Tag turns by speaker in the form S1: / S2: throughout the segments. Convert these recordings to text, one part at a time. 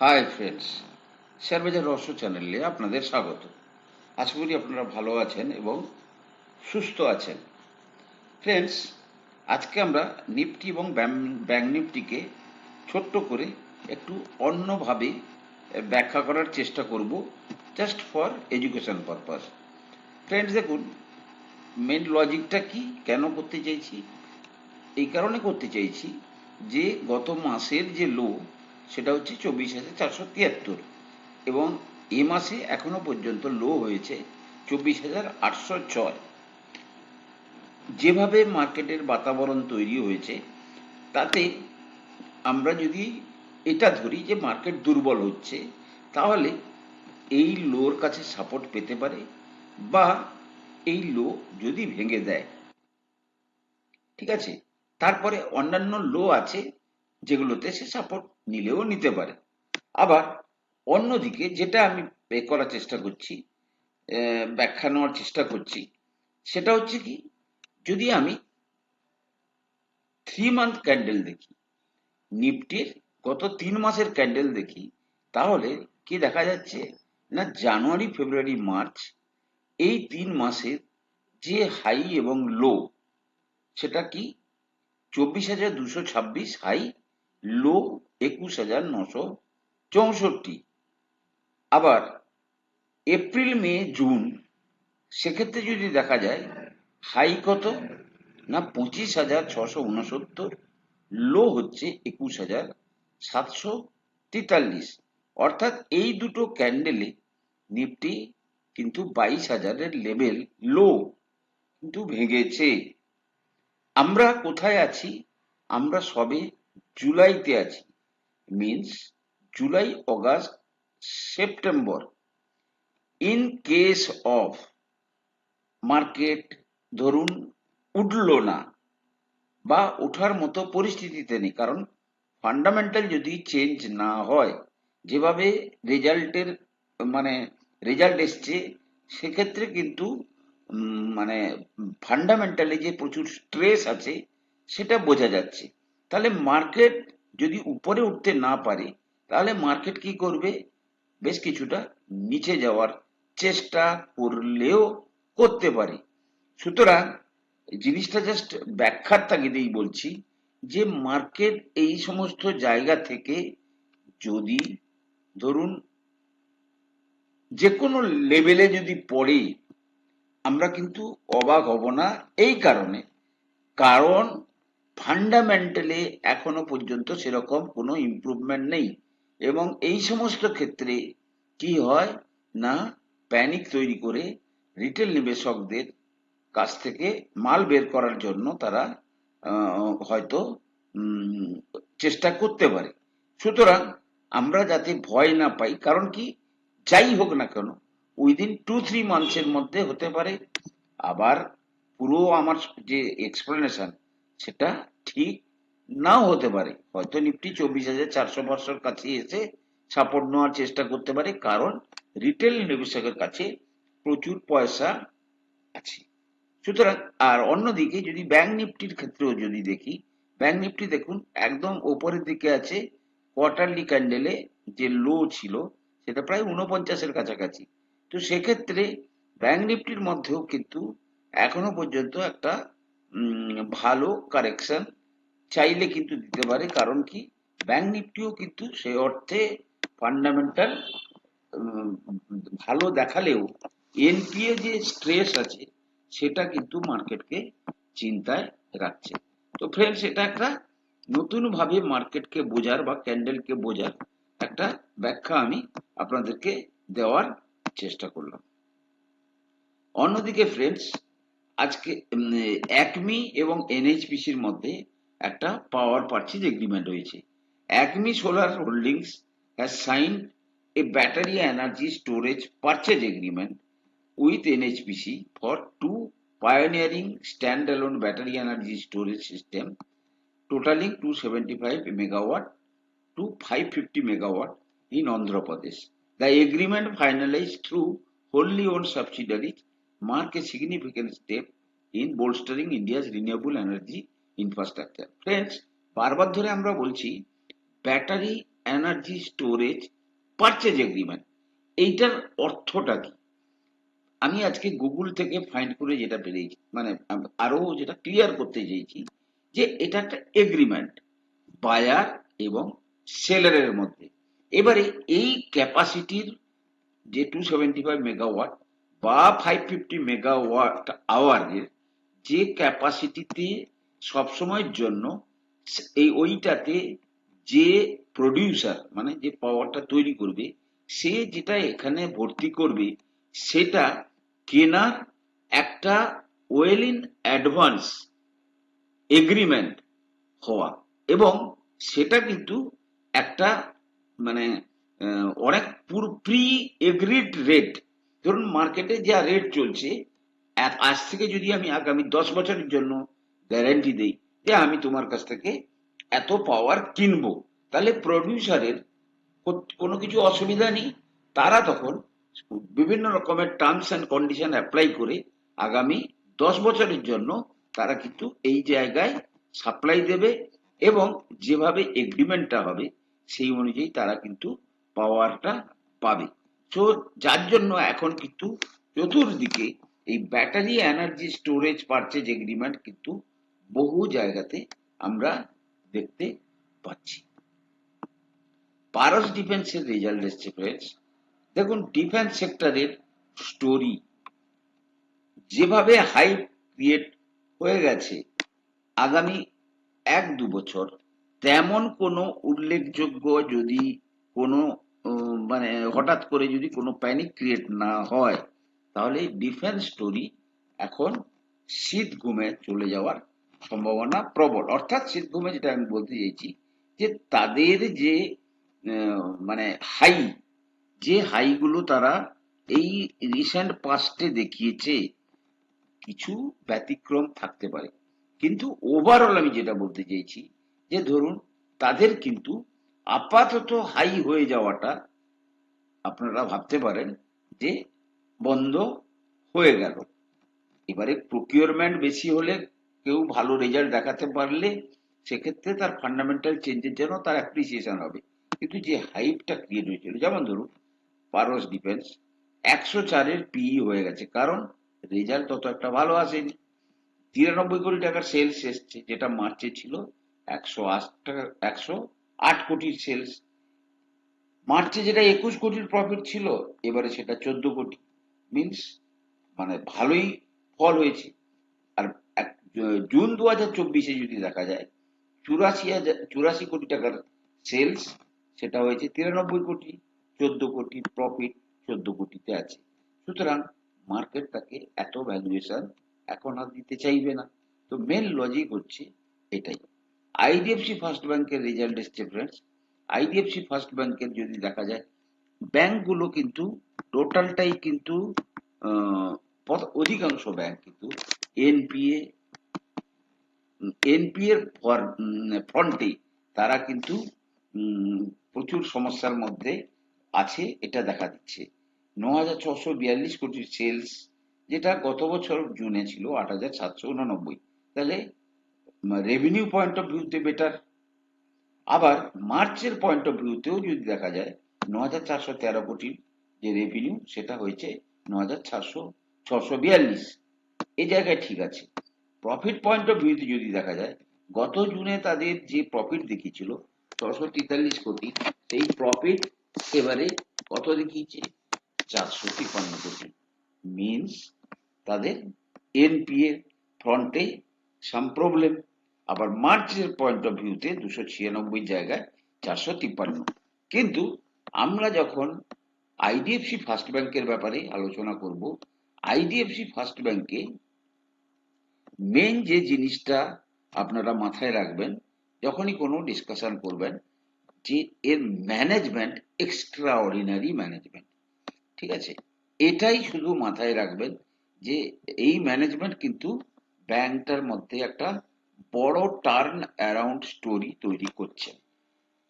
S1: Hi friends শেয়ারবাজার রহস্য চ্যানেলে আপনাদের স্বাগত আশা করি আপনারা ভালো আছেন এবং সুস্থ আছেন ফ্রেন্ডস আজকে আমরা নিফটি এবং ব্যাংক নিফটিকে ছোট্ট করে একটু অন্যভাবে ব্যাখ্যা করার চেষ্টা করব just for education purpose friends দেখুন মেন লজিকটা কি কেন করতে চাইছি এই কারণে করতে চাইছি যে গত মাসের যে লো সেটা হচ্ছে চব্বিশ হাজার চারশো তিয়াত্তর। এবং এ মাসে এখনও পর্যন্ত লো হয়েছে চব্বিশ হাজার আটশো ছয়। যেভাবে মার্কেটের বাতাবরণ তৈরি হয়েছে, তাতে আমরা যদি এটা ধরি যে মার্কেট দুর্বল হচ্ছে, তাহলে এই লোর কাছে সাপোর্ট পেতে পারে বা এই লো যদি ভেঙে দেয়। ঠিক আছে? তারপরে অন্যান্য লো আছে যেগুলোতে সে সাপোর্ট নিলেও নিতে পারে। আবার অন্যদিকে যেটা আমি এ করার চেষ্টা করছি ব্যাখ্যা নেওয়ার চেষ্টা করছি, সেটা হচ্ছে কি, যদি আমি থ্রি মান্থ ক্যান্ডেল দেখি, নিফটির গত তিন মাসের ক্যান্ডেল দেখি, তাহলে কি দেখা যাচ্ছে না জানুয়ারি, ফেব্রুয়ারি, মার্চ এই তিন মাসের যে হাই এবং লো সেটা কি চব্বিশ হাজার দুশো ছাব্বিশ হাই লো একুশ হাজার নশো চৌষট্টি। আবার এপ্রিল, মে, জুন, সেক্ষেত্রে যদি দেখা যায়, হাই কত? না, পঁচিশ হাজার ছশো উনসত্তর। লো হচ্ছে একুশ হাজার সাতশো তেতাল্লিশ। অর্থাৎ এই দুটো ক্যান্ডেলে নিফটি কিন্তু বাইশ হাজারের লেভেল লো কিন্তু ভেঙেছে। আমরা কোথায় আছি? আমরা সবে জুলাইতে আছি। Means July August September in case of market ধরুন, উঠল না বা ওঠার মতো পরিস্থিতিতে নেই, কারণ ফান্ডামেন্টাল যদি চেঞ্জ না হয়, যেভাবে রেজাল্টের মানে রেজাল্ট এসছে, সেক্ষেত্রে কিন্তু মানে ফান্ডামেন্টালি যে প্রচুর স্ট্রেস আছে, সেটা বোঝা যাচ্ছে। তাহলে মার্কেট যদি উপরে উঠতে না পারে, তাহলে মার্কেট কি করবে? বেশ কিছুটা নিচে যাওয়ার চেষ্টা করলেও করতে পারে। সুতরাং জিনিসটা জাস্ট ব্যাখ্যার তাগিদেই বলছি যে মার্কেট এই সমস্ত জায়গা থেকে যদি ধরুন যে কোনো লেভেলে যদি পড়ে, আমরা কিন্তু অবাক হব না এই কারণে। কারণ ফান্ডামেন্টালি এখনও পর্যন্ত সেরকম কোনো ইমপ্রুভমেন্ট নেই। এবং এই সমস্ত ক্ষেত্রে কি হয় না প্যানিক তৈরি করে রিটেল নিবেশকদের কাছ থেকে মাল বের করার জন্য তারা হয়তো চেষ্টা করতে পারে। সুতরাং আমরা যাতে ভয় না পাই, কারণ কি, যাই হোক না কেন উইদিন টু থ্রি মান্থসের মধ্যে হতে পারে। আবার পুরো আমার যে এক্সপ্লেনেশন সেটা ঠিক নাও হতে পারে। হয়তো নিফটি চব্বিশ হাজার চারশো পাঁচশোর কাছে এসে সাপোর্ট নেওয়ার চেষ্টা করতে পারে, কারণ রিটেল নিবেশকের কাছে প্রচুর পয়সা আছে। সুতরাং, আর অন্যদিকে যদি ব্যাংক নিফটির ক্ষেত্রেও যদি দেখি ব্যাংক নিফটি দেখুন একদম ওপরের দিকে আছে কোয়ার্টারলি ক্যান্ডেলে যে লো ছিল, সেটা প্রায় উনপঞ্চাশের কাছাকাছি। তো সেক্ষেত্রে ব্যাংক নিফটির মধ্যেও কিন্তু এখনও পর্যন্ত একটা ভালো কারেকশন চাইলে কিন্তু দিতে পারে। কারণ কি? ব্যাংক নিফটিও কিন্তু সেই অর্থে ফান্ডামেন্টাল ভালো দেখালেও এনপিএ যে স্ট্রেস আছে, সেটা কিন্তু মার্কেটকে চিন্তায় রাখছে। তো ফ্রেন্ডস এটা একটা নতুন ভাবে মার্কেটকে বোঝার বা ক্যান্ডেলকে বোঝার একটা ব্যাখ্যা আমি আপনাদেরকে দেওয়ার চেষ্টা করলাম। অন্যদিকে ফ্রেন্ডস আজকে একমি এবং এনএইচপিসির মধ্যে একটা পাওয়ার পার্চেজ এগ্রিমেন্ট হয়েছে Acme solar holdings has sign a battery energy storage purchase agreement with NHPC for two pioneering stand alone battery energy storage system totaling two seventy five megawatt to five fifty megawatt in Andhra Pradesh the agreement finalize through হোল্ডলি own subsidiaries mark a significant step in bolstering India's renewable energy infrastructure. Friends, বারবার ধরে আমরা বলছি battery energy storage purchase agreement এইটার অর্থটা কি আমি আজকে Google থেকে ফাইন্ড করে যেটা পেরেছি মানে আরও যেটা ক্লিয়ার করতে চেয়েছি যে এটা একটা এগ্রিমেন্ট বায়ার এবং সেলারের মধ্যে এবারে এই ক্যাপাসিটির যে টু সেভেন্টি ফাইভ মেগাওয়াট বা ফাইভ ফিফটি মেগাওয়াট আওয়ারের যে ক্যাপাসিটিতে সবসময়ের জন্য এই ওইটাতে যে প্রডিউসার মানে যে পাওয়ারটা তৈরি করবে, সে যেটা এখানে ভর্তি করবে, সেটা কেনার একটা ওয়েল ইন অ্যাডভান্স এগ্রিমেন্ট হওয়া এবং সেটা কিন্তু একটা মানে অনেক প্রি এগ্রিড রেট ধরুন মার্কেটে যা রেট চলছে আজ থেকে যদি আমি আগামী দশ বছরের জন্য গ্যারান্টি দেই, যে আমি তোমার কাছ থেকে এত পাওয়ার কিনবো, তাহলে প্রডিউসারের কোনো কিছু অসুবিধা নেই। তারা তখন বিভিন্ন রকমের টার্মস অ্যান্ড কন্ডিশন অ্যাপ্লাই করে আগামী দশ বছরের জন্য তারা কিন্তু এই জায়গায় সাপ্লাই দেবে এবং যেভাবে এগ্রিমেন্টটা হবে, সেই অনুযায়ী তারা কিন্তু পাওয়ারটা পাবে। তো যার জন্য এখন কিন্তু চতুর্দিকে এই battery energy storage purchase agreement কিন্তু বহু জায়গাতে আমরা দেখতে পাচ্ছি। পারস ডিফেন্সের রেজাল্ট এসছে ফ্রেন্ডস দেখুন ডিফেন্স সেক্টরের স্টোরি যেভাবে হাইপ ক্রিয়েট হয়ে গেছে আগামী এক দু বছর, তেমন কোনো উল্লেখযোগ্য যদি কোনো মানে হঠাৎ করে যদি কোনো প্যানিক ক্রিয়েট না হয়, তাহলে ডিফেন্স স্টোরি এখন শীত ঘুমে চলে যাওয়ার সম্ভাবনা প্রবল। অর্থাৎ শীত ঘুমে যেটা আমি বলতে চাইছি যে তাদের যে মানে হাই যে হাইগুলো তারা এই রিসেন্ট পাস্টে দেখিয়েছে, কিছু ব্যতিক্রম থাকতে পারে। কিন্তু ওভারঅল আমি যেটা বলতে চাইছি যে ধরুন তাদের কিন্তু আপাতত হাই হয়ে যাওয়াটা আপনারা ভাবতে পারেন যে বন্ধ হয়ে গেল। এবারে প্রকিউরমেন্ট বেশি হলে কেউ ভালো রেজাল্ট দেখাতে পারলে সেক্ষেত্রে তার ফান্ডামেন্টাল চেঞ্জের জন্য তার অ্যাপ্রিসিয়েশন হবে। কিন্তু যে হাইপটা ক্রিয়েট হয়েছিল, যেমন ধরুন, পারস ডিফেন্স একশো চারের পিই হয়ে গেছে, কারণ রেজাল্ট তত একটা ভালো আসেনি। তিরানব্বই কোটি টাকার সেলস এসছে, যেটা মার্চে ছিল, একশো আট টাকা, একশো আট কোটির সেলস মার্চে যেটা একুশ কোটির প্রফিট ছিল, এবারে সেটা চোদ্দ কোটি। মিনস মানে ভালোই ফল হয়েছে। আর জুন দু হাজার চব্বিশে যদি দেখা যায়, চুরাশি হাজার, চুরাশি কোটি টাকার সেলস সেটা হয়েছে তিরানব্বই কোটি, চোদ্দ কোটি প্রফিট চোদ্দ কোটিতে আছে। সুতরাং মার্কেট তাকে এত ভ্যালুয়েশন এখন আর দিতে চাইবে না। তো মেন লজিক হচ্ছে এটাই। আইডিএফসি ফার্স্ট ব্যাংকের রেজাল্ট এসছে ফ্রেন্ডস আইডিএফসি ফার্স্ট ব্যাংকের যদি দেখা যায়, ব্যাংকগুলো কিন্তু টোটালটাই কিন্তু অধিকাংশ ব্যাংক কিন্তু এনপিএ এনপিএর ফ্রন্টে তারা কিন্তু প্রচুর সমস্যার মধ্যে আছে, এটা দেখা দিচ্ছে। ন হাজার ছশো বিয়াল্লিশ কোটির সেলস যেটা গত বছর জুনে ছিল আট হাজার সাতশো উননব্বই। তাহলে রেভিনিউ পয়েন্ট অফ ভিউতে বেটার আবার মার্চের পয়েন্ট অফ ভিউতেও যদি দেখা যায় ন হাজার চারশো তেরো কোটির যে রেভিনিউ সেটা হয়েছে ন হাজার চারশো ছশো বিয়াল্লিশ। এই জায়গায় ঠিক আছে। প্রফিট পয়েন্ট অফ ভিউতে যদি দেখা যায়, গত জুনে তাদের যে প্রফিট দেখিয়েছিল, ছশো তেতাল্লিশ কোটি, সেই প্রফিট এবারে কত দেখিয়েছে? চারশো তিপ্পান্ন কোটি। মিনস তাদের এনপিএ ফ্রন্টে সাম প্রবলেম আবার মার্চের পয়েন্ট অফ ভিউতে দুশো ছিয়ানব্বই জায়গায় চারশো তিপ্পান্ন। কিন্তু আমরা যখন আইডিএফসি ফার্স্ট ব্যাংকের ব্যাপারে আলোচনা করব আইডিএফসি ফার্স্ট ব্যাংকে মেন যে জিনিসটা আপনারা মাথায় রাখবেন, যখনই কোনো ডিসকাশন করবেন যে এর ম্যানেজমেন্ট এক্সট্রা অর্ডিনারি ম্যানেজমেন্ট ঠিক আছে? এটাই শুধু মাথায় রাখবেন যে এই ম্যানেজমেন্ট কিন্তু ব্যাংকটার মধ্যে একটা বড় টার্ন অ্যারাউন্ড স্টোরি তৈরি করছে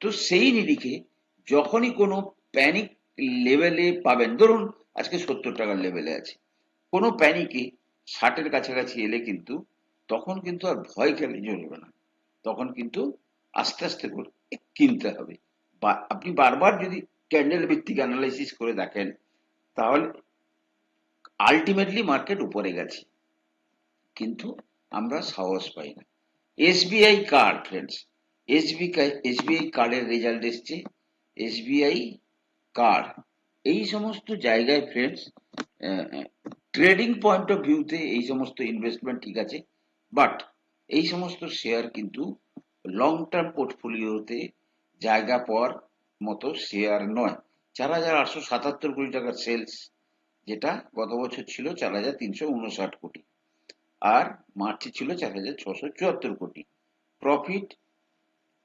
S1: তো সেই নিরিখে যখনই কোনো প্যানিক লেভেলে পাবেন, ধরুন আজকে সত্তর টাকার লেভেলে আছে, কোনো প্যানিকে ষাটের কাছাকাছি এলে কিন্তু তখন কিন্তু আর ভয় খেলে চলবে না। তখন কিন্তু আস্তে আস্তে করে কিনতে হবে। বা- আপনি বারবার যদি ক্যান্ডেল ভিত্তিক অ্যানালাইসিস করে দেখেন, তাহলে আলটিমেটলি মার্কেট উপরে গেছে। কিন্তু আমরা সাহস পাই না। SBI card friends SBI SBI কার্ডের রেজাল্ট এসছে। এসবিআই কার্ড এই সমস্ত জায়গায় ফ্রেন্ডস ট্রেডিং পয়েন্ট অফ ভিউতে এই সমস্ত ইনভেস্টমেন্ট ঠিক আছে। বাট এই সমস্ত শেয়ার কিন্তু লং টার্ম পোর্টফোলিওতে জায়গা পাওয়ার মতো শেয়ার নয়। চার হাজার আটশো সাতাত্তর কোটি টাকার সেলস যেটা গত বছর ছিল চার হাজার তিনশো উনষাট কোটি। আর মার্চে ছিল চার হাজার ছশো চুয়াত্তর কোটি। প্রফিট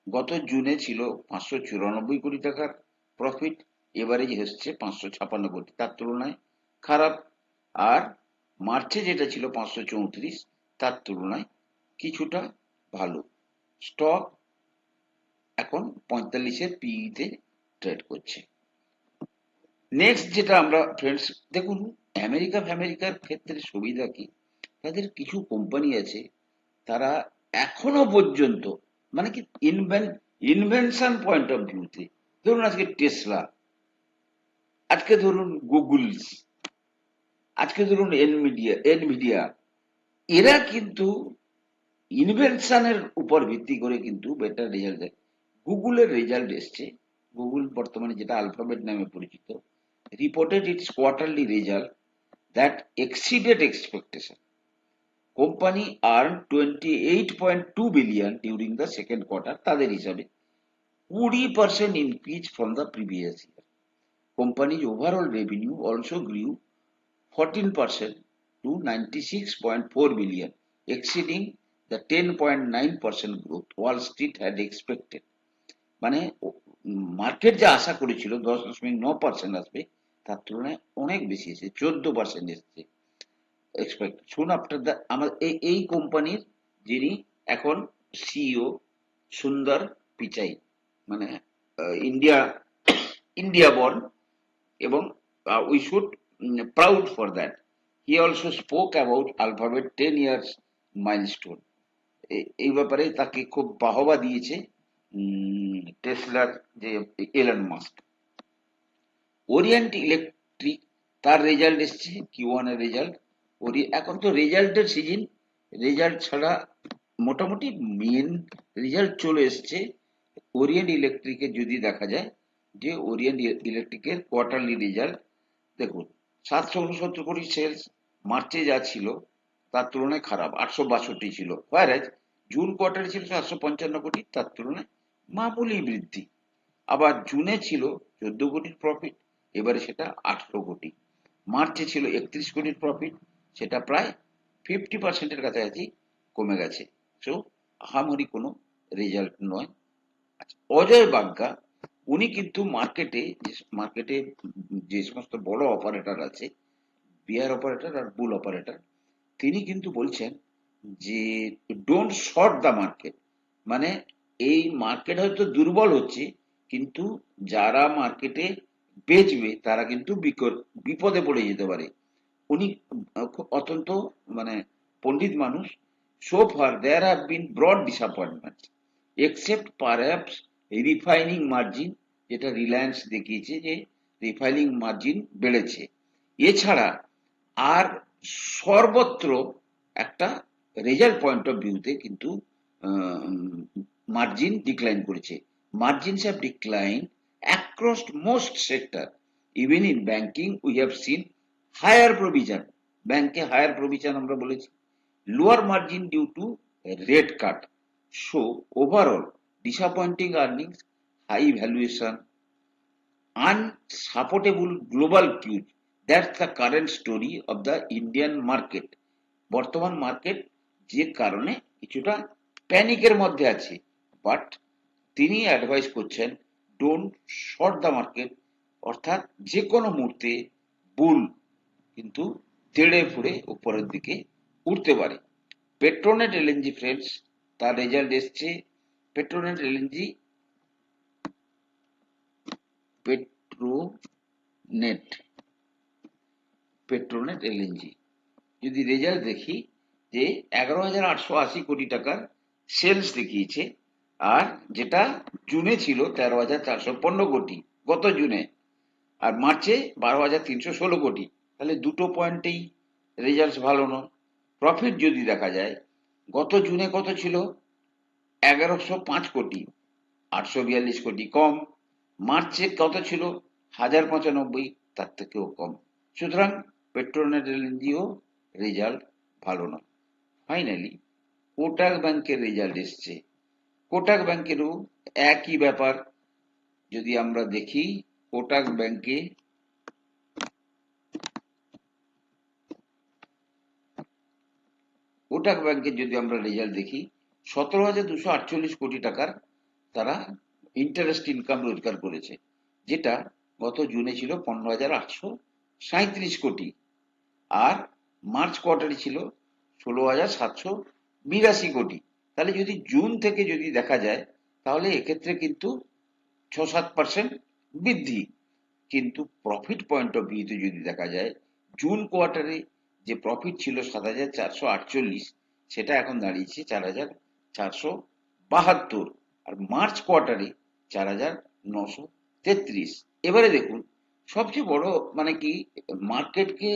S1: গত জুনে ছিল পাঁচশো চুরানব্বই কোটি টাকার প্রফিট এবারে এসছে পাঁচশো ছাপান্ন কোটি। তার তুলনায় খারাপ। আর মার্চে যেটা ছিল পাঁচশো চৌত্রিশ, তার তুলনায় কিছুটা ভালো। স্টক এখন পঁয়তাল্লিশের পিইতে ট্রেড করছে। নেক্সট যেটা আমরা ফ্রেন্ডস দেখুন আমেরিকা আমেরিকার ক্ষেত্রে সুবিধা কি? তাদের কিছু কোম্পানি আছে, তারা এখনও পর্যন্ত মানে কি ইনভেন ইনভেনশন পয়েন্ট অফ ভিউতে ধরুন আজকে টেসলা আজকে ধরুন গুগলস আজকে ধরুন এনমিডিয়া এনভিডিয়া এরা কিন্তু ইনভেনশনের উপর ভিত্তি করে কিন্তু বেটার রেজাল্ট দেয়। গুগলের রেজাল্ট এসছে গুগল বর্তমানে যেটা আলফাবেট নামে পরিচিত reported its quarterly result that exceeded expectation company earn twenty eight point two billion during the second quarter তাদের হিসাবে কুড়ি percent increase from the previous year companies overall revenue also grew fourteen percent to ninety six point four billion exceeding the ten point nine percent growth Wall Street had expected মানে market যা আশা করেছিল, দশ দশমিক ন percent আসবে, তার তুলনায় অনেক বেশি এসেছে, চোদ্দ পার্সেন্ট এসেছে। এক্সপেক্ট শুন আফটার দ্য আমার এই কোম্পানির যিনি এখন সিইও সুন্দর পিচাই মানে ইন্ডিয়া ইন্ডিয়া বর্ন এবং we should proud for that he also spoke about Alphabet ten years milestone এই ব্যাপারে তাকে খুব বাহবা দিয়েছে টেসলার যে এলন মাস্ক ওরিয়েন্ট ইলেকট্রিক তার রেজাল্ট এসছে কিউ ওয়ানের রেজাল্ট ওরি এখন তো রেজাল্টের সিজন রেজাল্ট ছাড়া মোটামুটি মেন রেজাল্ট চলে এসছে ওরিয়েন্ট ইলেকট্রিকের যদি দেখা যায় যে ওরিয়েন্ট ইলেকট্রিকের কোয়ার্টারলি রেজাল্ট দেখুন, সাতশো উনসত্তর কোটি সেলস মার্চে যা ছিল তার তুলনায় খারাপ, আটশো বাষট্টি ছিল। হোয়ারাজ জুন কোয়ার্টারে ছিল সাতশো পঞ্চান্ন কোটি, তার তুলনায় মামুলি বৃদ্ধি। আবার জুনে ছিল চোদ্দ কোটির প্রফিট এবারে সেটা আঠেরো কোটি। মার্চে ছিল একত্রিশ কোটির প্রফিট সেটা প্রায় ফিফটি পার্সেন্টের কাছাকাছি কমে গেছে। সো আহামরি কোনো রেজাল্ট নয়। আচ্ছা, অজয় বাগ্গা উনি কিন্তু মার্কেটে মার্কেটে যে সমস্ত বড় অপারেটর আছে বিয়ার অপারেটর আর বুল অপারেটর তিনি কিন্তু বলছেন যে ডোন্ট শর্ট দ্য মার্কেট মানে এই মার্কেট হয়তো দুর্বল হচ্ছে কিন্তু যারা মার্কেটে বেচবে তারা কিন্তু বিপদে পড়ে যেতে পারে। উনি খুব অত্যন্ত মানে পণ্ডিত মানুষ। So far there have been broad disappointment except perhaps refining margin যেটা রিলায়েন্স দেখিয়েছে যে রিফাইনিং মার্জিন বেড়েছে। এছাড়া আর সর্বত্র একটা রেজাল্ট পয়েন্ট অফ ভিউতে কিন্তু মার্জিন ডিক্লাইন করেছে। Margins have decline across most sector even in banking we have seen higher provision ব্যাংকে হায়ার প্রভিশন আমরা বলেছি। Lower margin due to rate cut so overall disappointing earnings high valuation unsupportable global cues. That's the current story of the Indian market বর্তমান market যে কারণে কিছুটা প্যানিকের মধ্যে আছে। But তিনি অ্যাডভাইস করছেন ডোন্ট শর্ট দ্য মার্কেট অর্থাৎ যে কোনো মুহূর্তে বুল কিন্তু তেড়ে ফুড়ে উপরের দিকে উঠতে পারে। পেট্রোনেট এলএনজি ফ্রেন্ডস তার রেজাল্ট এসছে Petronet LNG Petronet Petronet LNG যদি রেজাল্ট দেখি যে এগারো হাজার আটশো আশি কোটি টাকার সেলস দেখিয়েছে, আর যেটা জুনে ছিল তেরো হাজার চারশো পনেরো কোটি, গত জুনে, আর মার্চে বারো হাজার তিনশো ষোলো কোটি তাহলে দুটো পয়েন্টেই রেজাল্ট ভালো নয়। প্রফিট যদি দেখা যায়, গত জুনে কত ছিল? এগারোশো পাঁচ কোটি, আটশো বিয়াল্লিশ কোটি কম। মার্চে কত ছিল? হাজার পঁচানব্বই, তার থেকেও কম। সুতরাং পেট্রোনেট এলএনজিও রেজাল্ট ভালো নয়। ফাইনালি কোটাক ব্যাংকের রেজাল্ট এসছে। কোটাক ব্যাংকেরও একই ব্যাপার। যদি আমরা দেখি কোটাক ব্যাংকে কোটাক ব্যাংকের যদি আমরা রেজাল্ট দেখি, সতেরো হাজার দুশো আটচল্লিশ কোটি টাকার তারা ইন্টারেস্ট ইনকাম রোজগার করেছে, যেটা গত জুনে ছিল পনেরো হাজার আটশো সাঁত্রিশ কোটি। আর মার্চ কোয়ার্টারে ছিল ষোলো হাজার সাতশো বিরাশি কোটি। তাহলে যদি জুন থেকে যদি দেখা যায়, তাহলে এক্ষেত্রে কিন্তু ছ সাত পার্সেন্ট বৃদ্ধি। কিন্তু প্রফিট পয়েন্ট অফ ভিউতে যদি দেখা যায়, জুন কোয়ার্টারে যে প্রফিট ছিল সাত হাজার চারশো আটচল্লিশ, সেটা এখন দাঁড়িয়েছে চার হাজার চারশো বাহাত্তর আর মার্চ কোয়ার্টারে চার হাজার নশো তেত্রিশ। এবারে দেখুন, সবচেয়ে বড় মানে কি মার্কেটকে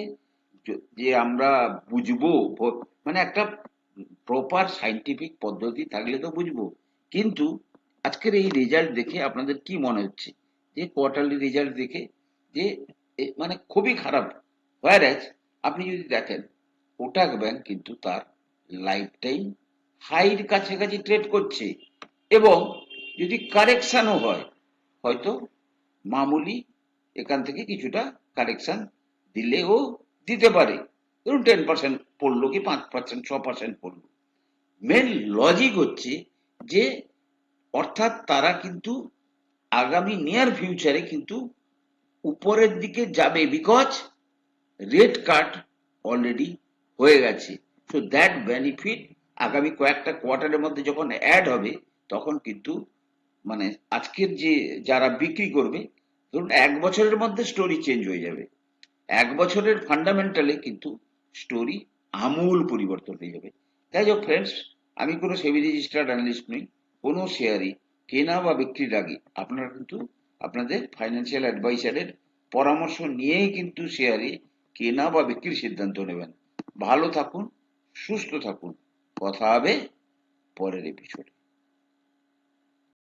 S1: যে আমরা বুঝব মানে একটা প্রপার সাইন্টিফিক পদ্ধতি থাকলে তো বুঝব। কিন্তু আজকের এই রেজাল্ট দেখে আপনাদের কি মনে হচ্ছে? যে কোয়ার্টারলি রেজাল্ট দেখে যে মানে খুবই খারাপ। হোয়ারাজ আপনি যদি দেখেন কোটাক ব্যাংক কিন্তু তার লাইফ টাইম হাইর কাছাকাছি ট্রেড করছে। এবং যদি কারেকশানও হয়, হয়তো মামুলি এখান থেকে কিছুটা কারেকশন দিলেও দিতে পারে। ধরুন টেন পার্সেন্ট পড়ল কি পাঁচ পার্সেন্ট ছ পার্সেন্ট পড়ল। মেন লজিক হচ্ছে যে, অর্থাৎ তারা কিন্তু আগামী নিয়ার ফিউচারে কিন্তু উপরের দিকে যাবে বিকজ রেড কার্ড অলরেডি হয়ে গেছে। সো দ্যাট বেনিফিট আগামী কয়েকটা কোয়ার্টারের মধ্যে যখন অ্যাড হবে, তখন কিন্তু মানে আজকের যে যারা বিক্রি করবে, ধরুন এক বছরের মধ্যে স্টোরি চেঞ্জ হয়ে যাবে। এক বছরের ফান্ডামেন্টালে কিন্তু স্টোরি আমূল পরিবর্তন হয়ে যাবে। তাই হোক ফ্রেন্ডস আমি কোনো সেবি রেজিস্টার্ড অ্যানালিস্ট নই, কোনো শেয়ারই কেনা বা বিক্রির আগে আপনারা কিন্তু আপনাদের ফাইন্যান্সিয়াল অ্যাডভাইসারের পরামর্শ নিয়েই কিন্তু শেয়ারে কেনা বা বিক্রির সিদ্ধান্ত নেবেন? ভালো থাকুন সুস্থ থাকুন। কথা হবে পরের এপিসোডে